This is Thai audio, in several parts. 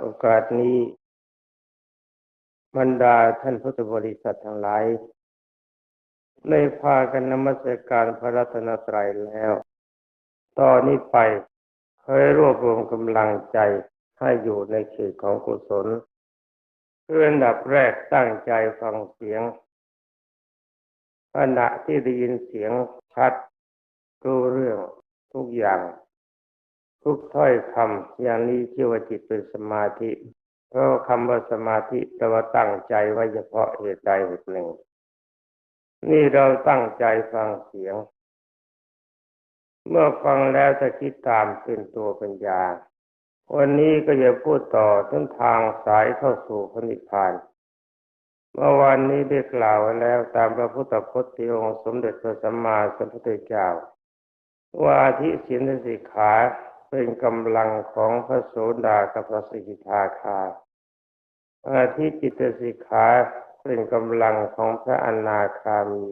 โอกาสนี้บรรดาท่านพุทธบริษัททั้งหลายได้พากันนมัสการพระรัตนตรัยแล้ว ตอนนี้ไปเคยรวบรวมกำลังใจให้อยู่ในเขตของกุศลเพื่อนดับแรกตั้งใจฟังเสียงขณะที่ได้ยินเสียงชัดรู้เรื่องทุกอย่าง ทุกถ้อยคำอย่างนี้ชื่อว่าจิตเป็นสมาธิ เพราะคำว่าสมาธิแปลว่าตั้งใจไว้เฉพาะเหตุใดเหตุหนึ่ง นี่เราตั้งใจฟังเสียง เมื่อฟังแล้วจะคิดตามเป็นตัวปัญญา วันนี้ก็จะพูดต่อถึงทางสายเข้าสู่พระนิพพานเมื่อวันนี้ได้กล่าวแล้วตามพระพุทธพจน์ที่องค์สมเด็จพระสัมมาสัมพุทธเจ้าว่าอาทิศีลสิกขา เป็นกำลังของพระโสดากับพระสกิทาคาอาทิจิตสิกขาเป็นกำลังของพระอนาคามี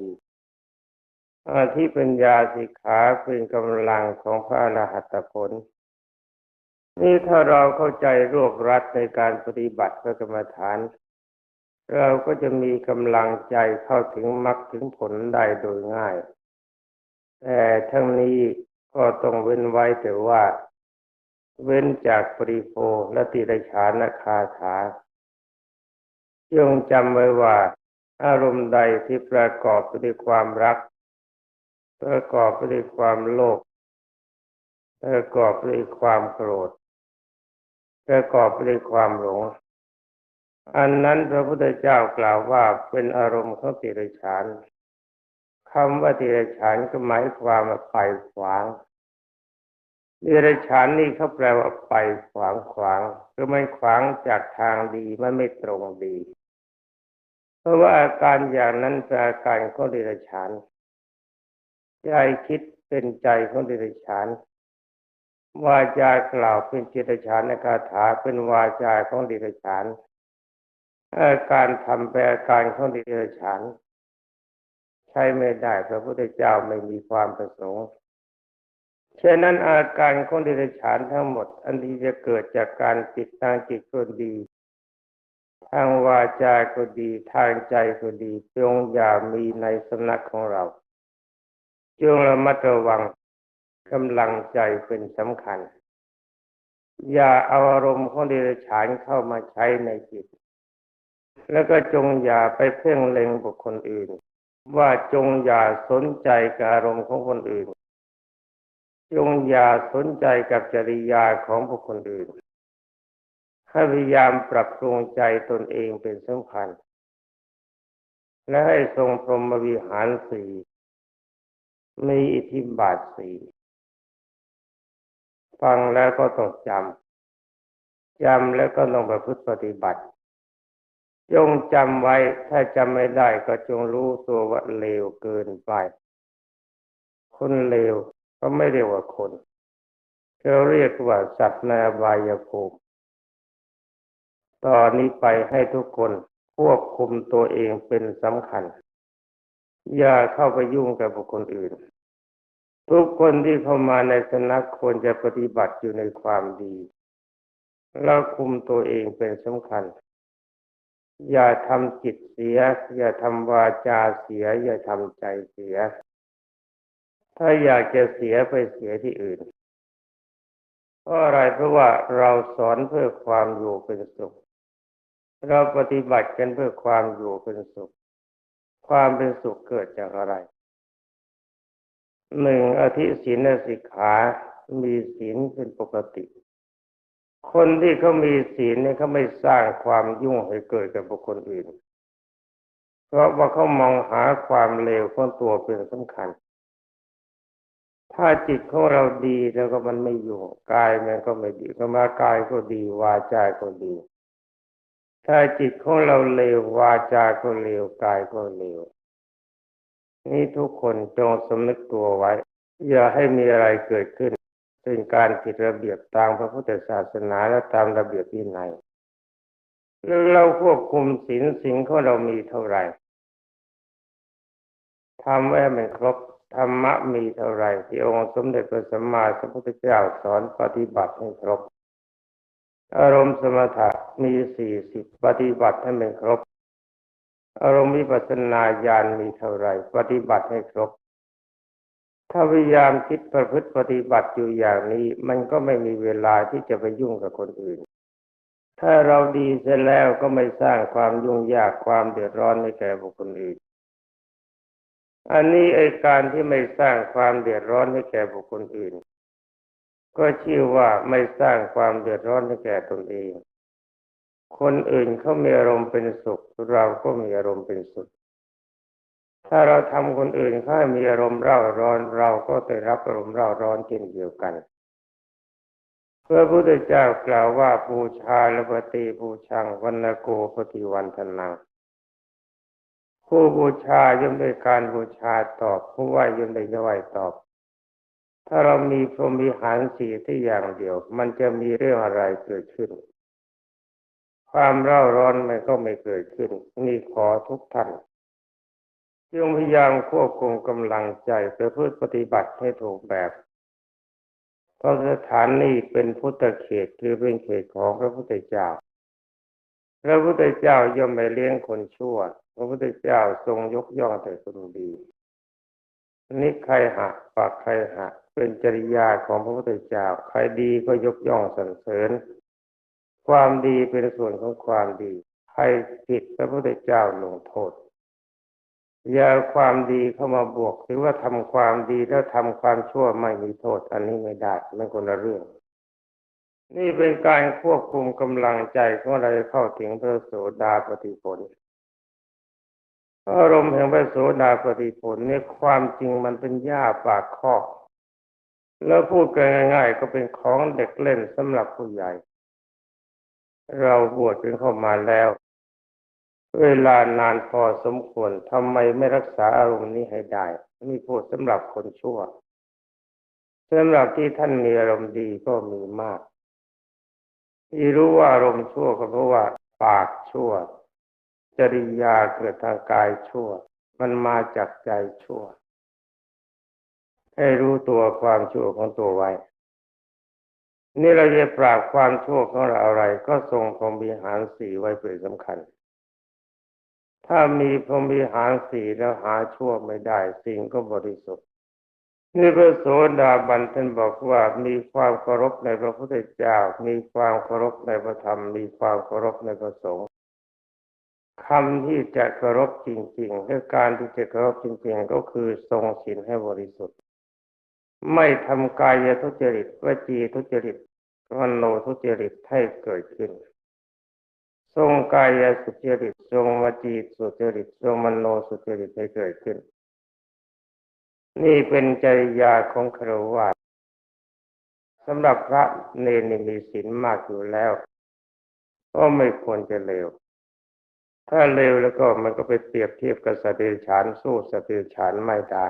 อาทิปัญญาสิกขาเป็นกำลังของพระอรหัตผลนี่ถ้าเราเข้าใจรวบรัดในการปฏิบัติพระกรรมฐาน เราก็จะมีกำลังใจเข้าถึงมรรคถึงผลได้โดยง่าย แต่ทั้งนี้ก็ต้องเว้นไว้แต่ว่า เว้นจากปริโภและติรชานคาถาจงจำไว้ว่า อารมณ์ใดที่ประกอบไปด้วยความรัก ประกอบไปด้วยความโลภประกอบไปด้วยความโกรธ ประกอบไปด้วยความหลง อันนั้นพระพุทธเจ้ากล่าวว่าเป็นอารมณ์ของติรชานคำว่าติรชานก็หมายความว่าไปขวาง ติรชานนี่เขาแปลว่าไปขวางขวางคือมันขวางจากทางดีมันไม่ตรงดี เพราะว่าอาการอย่างนั้นเป็นอาการของติรชานใจคิดเป็นใจของติรชานวาจากล่าวเป็นจิตฌานในคาถาเป็นวาจาของดิรฉานอาการทำเป็นอาการของดิรฉาน ใช้ไม่ได้พระพุทธเจ้าไม่มีความประสงค์ ฉะนั้นอาการของดิรฉานทั้งหมด อันที่จะเกิดจากการจิตทางจิตก็ดี ทางวาจาก็ดี ทางใจก็ดีจงอย่ามีในสำนักของเราจงระมัดระวังกำลังใจเป็นสำคัญ อย่าเอาอารมณ์ของเดรัจฉานเข้ามาใช้ในจิต แล้วก็จงอย่าไปเพ่งเล็งบุคคลอื่น ว่าจงอย่าสนใจกับอารมณ์ของคนอื่น จงอย่าสนใจกับจริยาของบุคคลอื่น ให้พยายามปรับปรุงใจตนเองเป็นสำคัญ และให้ทรงพรหมวิหารสี่มีอิทธิบาทสี่ฟังแล้วก็ต้องจำ จำแล้วก็ต้องประพฤติปฏิบัติ จงจำไว้ ถ้าจำไม่ได้ก็จงรู้ตัวว่าเลวเกินไป คนเลว ก็ไม่เรียกว่าคนเราเรียกว่าสัตว์ในอบายภูมิตอนนี้ไปให้ทุกคนควบคุมตัวเองเป็นสำคัญ อย่าเข้าไปยุ่งกับบุคคลอื่น ทุกคนที่เข้ามาในสนักควรจะปฏิบัติอยู่ในความดีเราคุมตัวเองเป็นสำคัญ อย่าทำจิตเสีย อย่าทำวาจาเสีย อย่าทำใจเสีย ถ้าอยากจะเสียไปเสียที่อื่นเพราะอะไรเพราะว่าเราสอนเพื่อความอยู่เป็นสุข เราปฏิบัติกันเพื่อความอยู่เป็นสุข ความเป็นสุขเกิดจากอะไรหนึ่งอธิศีลสิกขามีศีลเป็นปกติ คนที่เขามีศีลเนี่ยเขาไม่สร้างความยุ่งให้เกิดกับบุคคลอื่น เพราะว่าเขามองหาความเลวของตัวเป็นสำคัญ ถ้าจิตของเราดีแล้วก็มันไม่อยู่กายมันก็ไม่ดีก็มากายก็ดี วาจาก็ดี ถ้าจิตของเราเลววาจาก็เลวกายก็เลวนี่ทุกคนจงสำนึกตัวไว้ อย่าให้มีอะไรเกิดขึ้นเป็นการผิดระเบียบตามพระพุทธศาสนาและตามระเบียบวินัยแล้วเราควบคุมศีลสิ่งของเรามีเท่าไหร่ทำไว้มันครบ ธรรมะมีเท่าไรที่องค์สมเด็จพระสัมมาสัมพุทธเจ้าสอนปฏิบัติให้ครบ อารมณ์สมถะมีสี่สิบปฏิบัติให้มันครบ อารมณ์วิปัสสนาญาณมีเท่าไรปฏิบัติให้ครบ ถ้าพยายามคิดประพฤติปฏิบัติอยู่อย่างนี้ มันก็ไม่มีเวลาที่จะไปยุ่งกับคนอื่น ถ้าเราดีเสร็จแล้วก็ไม่สร้างความยุ่งยากความเดือดร้อนให้แก่บุคคลอื่น อันนี้ไอการที่ไม่สร้างความเดือดร้อนให้แก่บุคคลอื่น ก็ชื่อว่าไม่สร้างความเดือดร้อนให้แก่ตนเอง คนอื่นเขามีอารมณ์เป็นสุข เราก็มีอารมณ์เป็นสุข ถ้าเราทำคนอื่นเขาให้มีอารมณ์เร่าร้อน เราก็ได้รับอารมณ์เร่าร้อนเช่นเดียวกัน เพระพุทธเจ้ากล่าวว่าบูชาลปฏิบูชังวันโกปฏิวันทนัง ผู้บูชาย่อมด้การบูชาตอบ ผู้ไหวย่อมได้ไหวตอบ ถ้าเรามีพรหมิหารสีที่อย่างเดียว มันจะมีเรื่องอะไรเกิดขึ้น ความเร่าร้อนมันก็ไม่เกิดขึ้น นี่ขอทุกท่านจงพยายามควบคุมกำลังใจเพื่อพืชปฏิบัติให้ถูกแบบเพราะสถานนี้เป็นพุทธเขตคือเป็นเขตของพระพุทธเจ้าพระพุทธเจ้าย่อมไม่เลี้ยงคนชั่ว พระพุทธเจ้าทรงยกย่องแต่คนดีนี่ใครหักปากใครหักเป็นจริยาของพระพุทธเจ้า ใครดีก็ยกย่องสรรเสริญ ความดีเป็นส่วนของความดี ใครผิดพระพุทธเจ้าลงโทษอย่าความดีเข้ามาบวกหรือว่าทำความดีแล้วทำความชั่วไม่มีโทษ อันนี้ไม่ได้มันคนละเรื่อง นี่เป็นการควบคุมกำลังใจของเราเข้าถึงพระโสดาปฏิผล อารมณ์แห่งพระโสดาปฏิผลเนี่ยความจริงมันเป็นหญ้าปากคอก แล้วพูดกันง่าย ๆ ก็เป็นของเด็กเล่นสำหรับผู้ใหญ่ เราบวชเป็นเข้ามาแล้ว เวลานานพอสมควรทำไมไม่รักษาอารมณ์นี้ให้ได้นี่พูดสำหรับคนชั่วสำหรับที่ท่านมีอารมณ์ดีก็มีมาก ที่รู้ว่าอารมณ์ชั่วก็เพราะว่า ปากชั่ว จริยาเกิดทางกายชั่ว มันมาจากใจชั่ว ให้รู้ตัวความชั่วของตัวไว้ นี่เราจะปราบความชั่วของเราอะไร ก็ทรงพรหมวิหารสีไว้เป็นสำคัญ ถ้ามีพรหมวิหารสีแล้วหาชั่วไม่ได้ สิ่งก็บริสุทธิ์นี่พระโสดาบันท่านบอกว่ามีความเคารพในพระพุทธเจ้า มีความเคารพในพระธรรม มีความเคารพในพระสงฆ์ คำที่จะเคารพจริงๆและการที่จะเคารพจริง ๆ ก็คือทรงศีลให้บริสุทธิ์ ไม่ทำกายทุจริตวจีทุจริตมโนทุจริตให้เกิดขึ้น ทรงกายสุจริตทรงวจีสุจริตทรงมโนสุจริตให้เกิดขึ้น นี่เป็นจริยาของครวญสำหรับพระเนรมีศีลมากอยู่แล้ว ก็ไม่ควรจะเลว ถ้าเลวแล้วก็มันก็ไปเปรียบเทียบกับสติฉานสู้สติฉานไม่ได้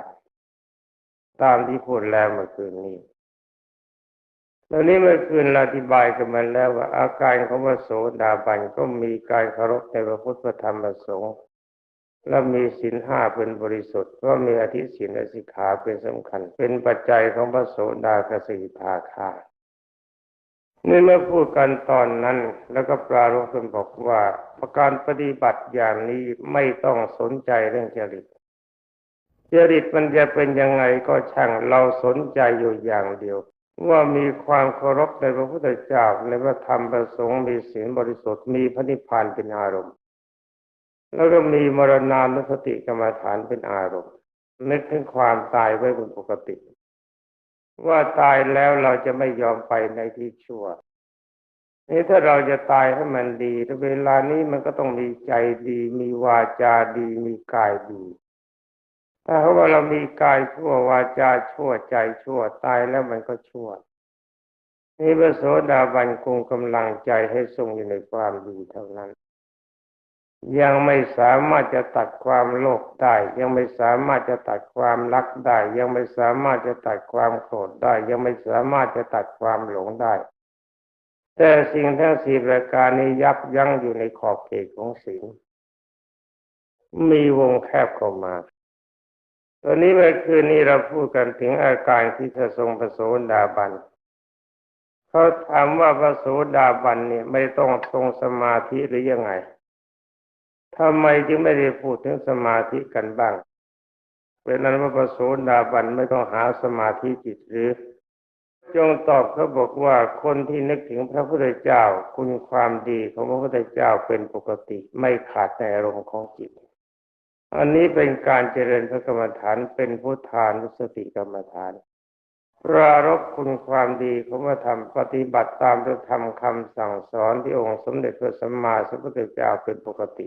ตามที่พูดแล้วเมื่อคืนนี้ตอนนี้เมื่อคืนเราอธิบายกันมาแล้วว่าอาการของพระโสดาบันก็มีการเคารพในพระพุทธธรรมประสงค์และมีศีลห้าเป็นบริสุทธิ์ก็มีอธิศีลและสิกขาเป็นสำคัญ เป็นปัจจัยของพระโสดากสิทาคา นี่เมื่อพูดกันตอนนั้น แล้วก็ปรารภกันบอกว่าประการปฏิบัติอย่างนี้ไม่ต้องสนใจเรื่องจริตจริตมันจะเป็นยังไงก็ช่างเราสนใจอยู่อย่างเดียว ว่ามีความเคารพในพระพุทธเจ้าในพระธรรมประสงค์มีศีลบริสุทธิ์มีพระนิพพานเป็นอารมณ์ แล้วก็มีมรณานุสติกรรมฐานเป็นอารมณ์นึกถึงความตายไว้เป็นปกติ ว่าตายแล้วเราจะไม่ยอมไปในที่ชั่วนี่ถ้าเราจะตายให้มันดีเวลานี้มันก็ต้องมีใจดี มีวาจาดี มีกายดี ถ้าว่าเรามีกายชั่ววาจาชั่วใจชั่วตายแล้วมันก็ชั่วนี่พระโสดาบันคงกำลังใจให้ทรงอยู่ในความดีเท่านั้น ยังไม่สามารถจะตัดความโลภได้ ยังไม่สามารถจะตัดความรักได้ ยังไม่สามารถจะตัดความโกรธได้ ยังไม่สามารถจะตัดความหลงได้ แต่สิ่งทั้งสี่ประการนี้ยับยั้งอยู่ในขอบเขตของศีลมีวงแคบเข้ามาตอนนี้เมื่อคืนนี้เราพูดกันถึงอาการที่จะทรงประโสดาบันเขาถามว่าพระโสดาบันนี่ไม่ต้องทรงสมาธิหรือยังไง ทำไมจึงไม่ได้พูดถึงสมาธิกันบ้างเป็นนั้นว่าพระโสดาบันไม่ต้องหาสมาธิจิตหรือ จงตอบเขาบอกว่าคนที่นึกถึงพระพุทธเจ้าคุณความดีของพระพุทธเจ้าเป็นปกติไม่ขาดในอารมณ์ของจิต อันนี้เป็นการเจริญพระกรรมฐานเป็นพุทธานุสติกรรมฐานปรารบคุณความดีของพระธรรมปฏิบัติตามพระธรรมคำสั่งสอนที่องค์สมเด็จพระสัมมาสัมพุทธเจ้าเป็นปกติ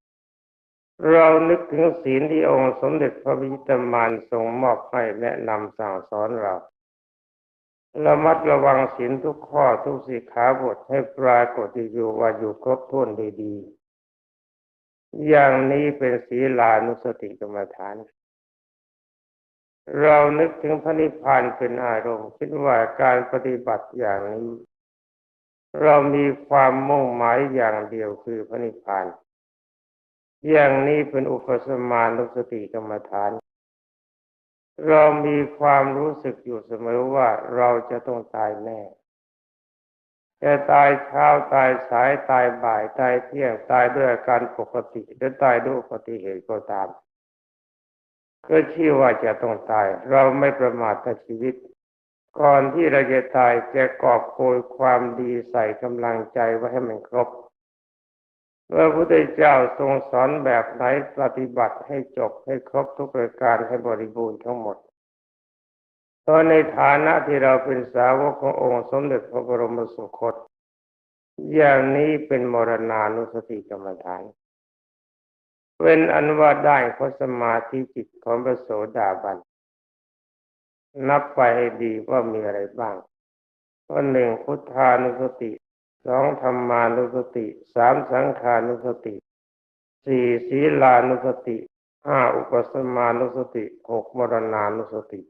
เรานึกถึงศีลที่องค์สมเด็จพระพิตมานทรงมอบให้แนะนำสั่งสอนเราระมัดระวังศีลทุกข้อทุกสิขาบทให้ปรากฏอยู่ว่าอยู่ครบถ้วนดีๆอย่างนี้เป็นศีลานุสติกรรมฐาน เรานึกถึงพระนิพพานเป็นอารมณ์คิดว่าการปฏิบัติอย่างนี้ เรามีความมุ่งหมายอย่างเดียวคือพระนิพพาน อย่างนี้เป็นอุปสมานุสติกรรมฐาน เรามีความรู้สึกอยู่เสมอว่าเราจะต้องตายแน่ จะตายเช้าตายสายตายบ่ายตายเที่ยงตายด้วยอาการปกติหรือตายด้วยอุบัติเหตุก็ตาม ก็ชื่อว่าจะต้องตาย เราไม่ประมาทในชีวิต ก่อนที่เราจะตายจะกอบโกยความดีใส่กำลังใจไว้ให้มันครบ พระพุทธเจ้าทรงสอนแบบไหนปฏิบัติให้จบให้ครบทุกประการให้บริบูรณ์ทั้งหมดตอนในฐานะที่เราเป็นสาวกขององค์สมเด็จพระบรมสุคต อย่างนี้เป็นมรณานุสติกรรมฐานเป็นอันว่าได้เพราะสมาธิจิตของพระโสดาบัน นับไปให้ดีว่ามีอะไรบ้างข้อหนึ่งพุทธานุสติ สองธรรมานุสติสามสังขานุสติสี่ศีลานุสติห้าอุปสมานุสติหกมรณานุสติ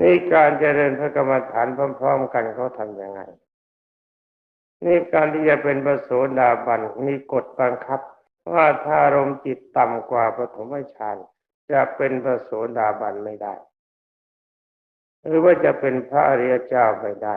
นี่การเจริญพระกรรมฐานพร้อม ๆ กันเขาทำยังไง นี่การที่จะเป็นประโสดาบันมีกฎบังคับ ว่าถ้ารมจิตต่ำกว่าปฐมฌานจะเป็นประโสดาบันไม่ได้ หรือว่าจะเป็นพระอริยเจ้าไม่ได้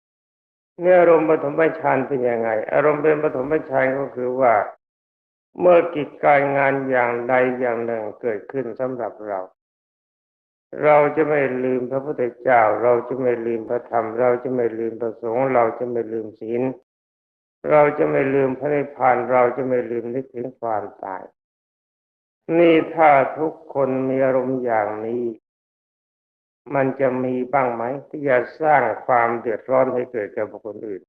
เนี่ยอารมณ์ปฐมฌานเป็นยังไง อารมณ์เป็นปฐมฌานก็คือว่า เมื่อกิจการงานอย่างใดอย่างหนึ่งเกิดขึ้นสำหรับเรา เราจะไม่ลืมพระพุทธเจ้า เราจะไม่ลืมพระธรรม เราจะไม่ลืมพระสงฆ์เราจะไม่ลืมศีลเราจะไม่ลืมพระนิพพานเราจะไม่ลืมนึกถึงความตาย นี่ถ้าทุกคนมีอารมณ์อย่างนี้ มันจะมีบ้างไหมที่จะสร้างความเดือดร้อนให้เกิดกับบุคคลอื่น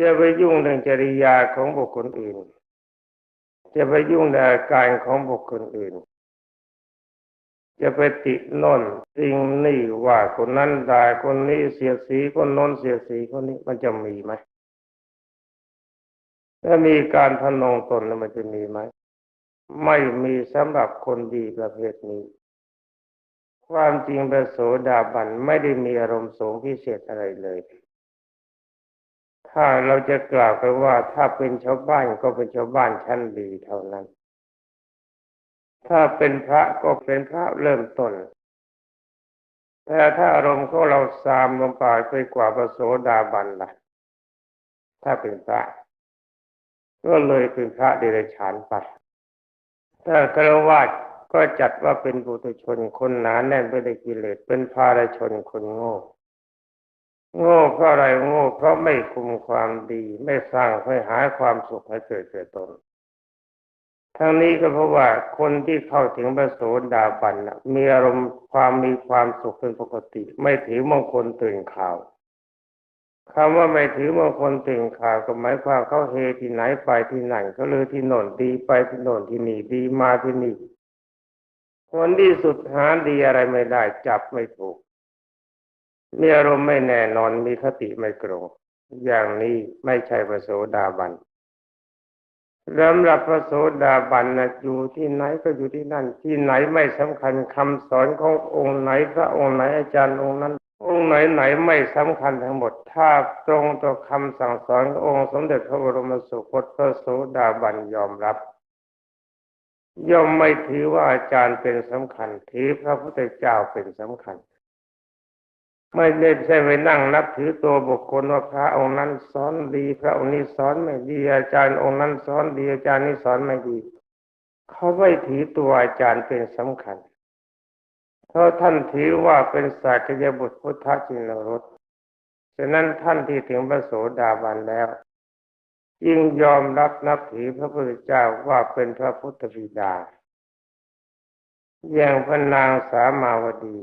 จะไปยุ่งเรื่องจริยาของบุคคลอื่น จะไปยุ่งในอาการของบุคคลอื่น จะไปติโน่นสิ่งนี่ว่าคนนั้นด่าคนนี้เสียสีคนโน้นเสียสีคนนี้มันจะมีไหมถ้ามีการพนงตนแล้วมันจะมีไหมไม่มีสำหรับคนดีประเภทนี้ ความจริงพระโสดาบันไม่ได้มีอารมณ์สูงพิเศษอะไรเลย ถ้าเราจะกล่าวไปว่าถ้าเป็นชาวบ้านก็เป็นชาวบ้านชั้นดีเท่านั้น ถ้าเป็นพระก็เป็นพระเริ่มต้น แต่ถ้าอารมณ์ของเราซามลงไปไปกว่าพระโสดาบันล่ะ ถ้าเป็นพระก็เลยเป็นพระเดรัจฉานไปถ้าคารวะ ก็จัดว่าเป็นบุตรชนคนหนาแน่นไปด้วยกิเลสเป็นภารชนคนโง่ โง่เพราะอะไรโง่เพราะไม่คุมความดี ไม่สร้างให้หาความสุขให้เกิดเกิดตน ทั้งนี้ก็เพราะว่าคนที่เข้าถึงพระโสดาบันมีอารมณ์ความมีความสุขเป็นปกติ ไม่ถือมงคลตื่นข่าวคำว่าไม่ถือมงคลตื่นข่าวก็หมายความเขาเฮที่ไหนไปที่ไหนเขาเลยที่โน่นดีไปที่โน่นที่นี่ดีมาที่นี่ คนที่สุดหาดีอะไรไม่ได้ จับไม่ถูก มีอารมณ์ไม่แน่นอนมีคติไม่ตรงอย่างนี้ไม่ใช่พระโสดาบันสำหรับพระโสดาบันนะอยู่ที่ไหนก็อยู่ที่นั่น ที่ไหนไม่สำคัญคำสอนขององค์ไหนพระองค์ไหนอาจารย์องค์นั้น องค์ไหนไหนไม่สำคัญทั้งหมด ถ้าตรงต่อคำสั่งสอนขององค์สมเด็จพระบรมสุคตพระโสดาบันยอมรับ ย่อมไม่ถือว่าอาจารย์เป็นสำคัญ ถือพระพุทธเจ้าเป็นสำคัญ ไม่ได้ใช่ไปนั่งนับถือตัวบุคคลว่าพระองค์นั้นสอนดี พระองค์นี้สอนไม่ดี อาจารย์องค์นั้นสอนดีอาจารย์นี้สอนไม่ดี เขาไม่ถือตัวอาจารย์เป็นสำคัญ เพราะท่านถือว่าเป็นสักยบุตรพุทธจินรสฉะนั้นท่านที่ถึงพระโสดาบันแล้ว จึงยอมรับนับถือพระพุทธเจ้าว่าเป็นพระพุทธบิดา อย่างพระนางสามาวดี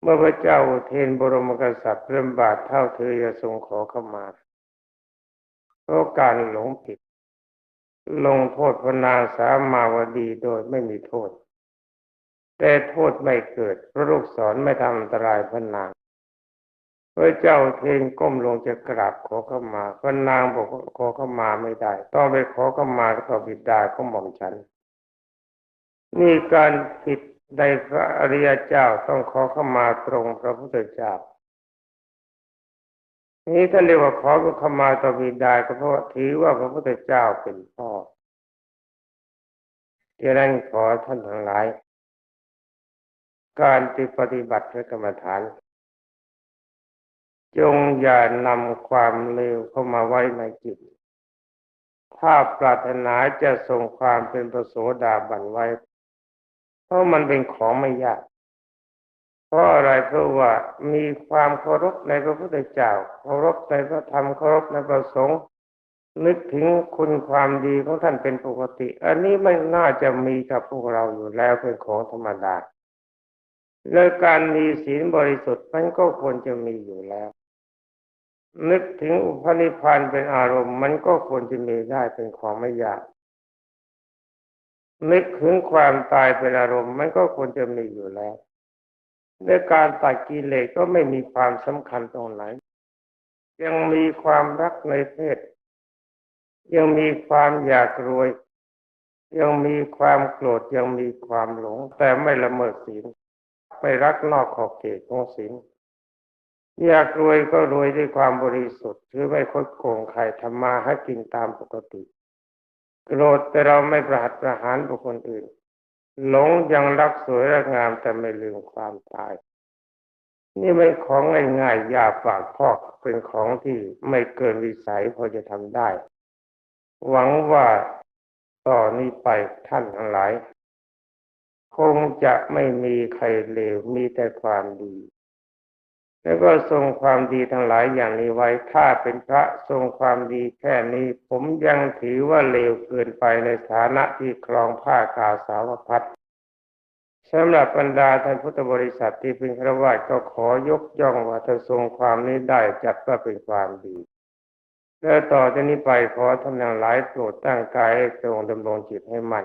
เมื่อพระเจ้าเทนบรมกษัตริย์เริ่มบาทเท่าเธอจะทรงขอเข้ามาเพราะการหลงผิด ลงโทษพระนางสามาวดีโดยไม่มีโทษ แต่โทษไม่เกิด พระลูกศรไม่ทำอันตรายพระนาง พระเจ้าเทนก้มลงจะกราบขอเข้ามาพระนางบอกขอเข้ามาไม่ได้ ต้องไปขอเข้ามาต่อบิดาของหม่อมฉัน นี่การผิดในพระอริยเจ้าต้องขอเข้ามาตรงพระพุทธเจ้านี้ท่านเรียกว่าขอเข้ามาต่อบิดาก็เพราะถือว่าพระพุทธเจ้าเป็นพ่อดังนั้นขอท่านทั้งหลาย การปฏิบัติพระกรรมฐาน จงอย่านำความเลวเข้ามาไว้ในจิต ถ้าปรารถนาจะส่งความเป็นประโสดาบันไว้ เพราะมันเป็นของไม่ยาก เพราะอะไรเพราะว่ามีความเคารพในพระพุทธเจ้า เคารพในพระธรรม เคารพในพระสงฆ์ นึกถึงคุณความดีของท่านเป็นปกติ อันนี้ไม่น่าจะมีกับพวกเราอยู่แล้วเป็นของธรรมดาและการมีศีลบริสุทธิ์มันก็ควรจะมีอยู่แล้ว นึกถึงอุปนิพานเป็นอารมณ์ มันก็ควรจะมีได้เป็นของไม่ยาก นึกถึงความตายเป็นอารมณ์ มันก็ควรจะมีอยู่แล้วในการตัดกิเลสก็ไม่มีความสำคัญตรงไหน ยังมีความรักในเพศ ยังมีความอยากรวย ยังมีความโกรธยังมีความหลง แต่ไม่ละเมิดศีลไม่รักนอกขอบเขตของศีล อยากรวยก็รวยด้วยความบริสุทธิ์คือไม่คดโกงใครทำมาให้กินตามปกติ โกรธแต่เราไม่ประหัตประหารบุคคลอื่น หลงยังรักสวยรักงามแต่ไม่ลืมความตาย นี่ไม่ของง่ายๆยาปากพอกเป็นของที่ไม่เกินวิสัยพอจะทำได้ หวังว่าต่อนนี้ไปท่านทั้งหลาย คงจะไม่มีใครเลวมีแต่ความดี แล้วก็ทรงความดีทั้งหลายอย่างนี้ไว้ถ้าเป็นพระทรงความดีแค่นี้ ผมยังถือว่าเลวเกินไปในฐานะที่ครองผ้ากาสาวพัดสำหรับบรรดาท่านพุทธบริษัทที่เป็นฆราวาสก็ขอยกย่องว่าถ้านทรงความนี้ได้จัดว่าเป็นความดีแล้วต่อจากนี้ไปขอท่านทั้งหลายโปรดตั้งกายให้ตรงดำรงจิตให้มั่น